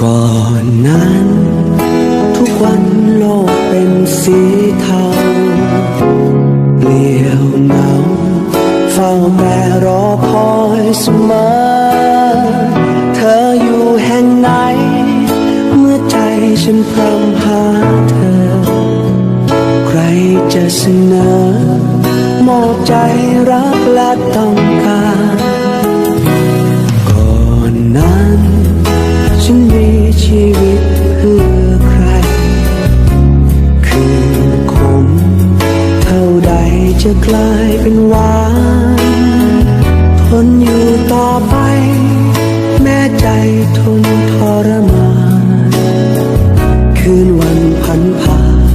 ก่อนนั้น ทุกวันโลกเป็นสีเทาเปลี่ยวเหงาเฝ้าแต่รอคอยเสมอ เธออยู่แห่งไหน เมื่อใจฉันพร่ำหาเธอ ใครจะเสนอมอบใจรักและต้องการ จะกลายเป็นหวานทนอยู่ต่อไป แม้ใจทนทรมาน คืนวันพันผ่าน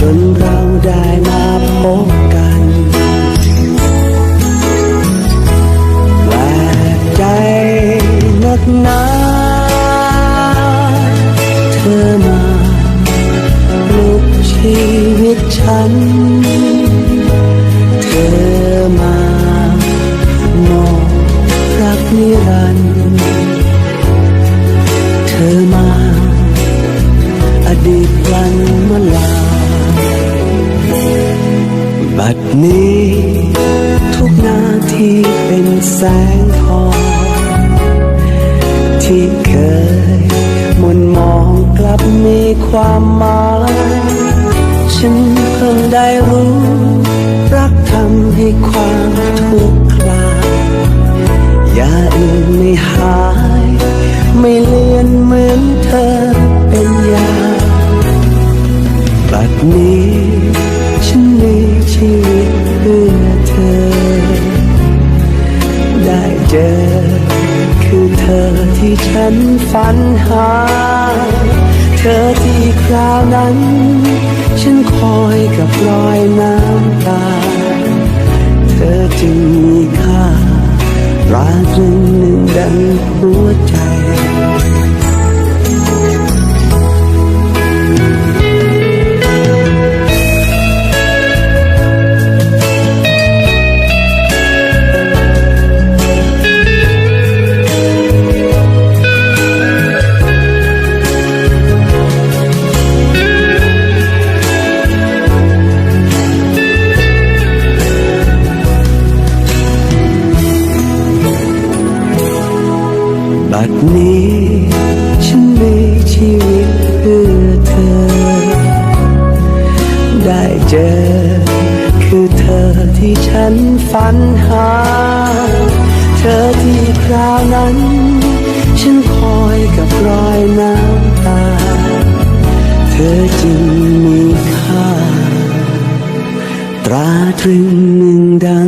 จนเราได้มาพบกันแปลกใจนักหนาเธอมาลุกชีวิตฉัน นิรันดร์เธอมา อดีตวันเมื่อลา บัดนี้ ทุกนาทีเป็นแสงทอง ที่เคยมนมองกลับมีความหมาย ฉันเพิ่งได้รู้ รักทำให้ความทุกข์าอื่นไม่หาย ไม่เลือนเหมือนเธอเป็นยาบัดนี้ฉันมีชีวิตเพื่อเธอ ได้เจอ คือเธอที่ฉันฝันหา เธอที่คราวนั้น ฉันคอยกับรอยน้ำตา เธอจึง ราตรึงหนึ่งดังหัวใจ นี้ ฉันมีชีวิตเพื่อเธอ ได้เจอ คือเธอที่ฉันฝันหา เธอที่คราวนั้น ฉันคอยกับรอยน้ำตา เธอจึงมีค่า ตราตรึงหนึ่งดังหัวใจ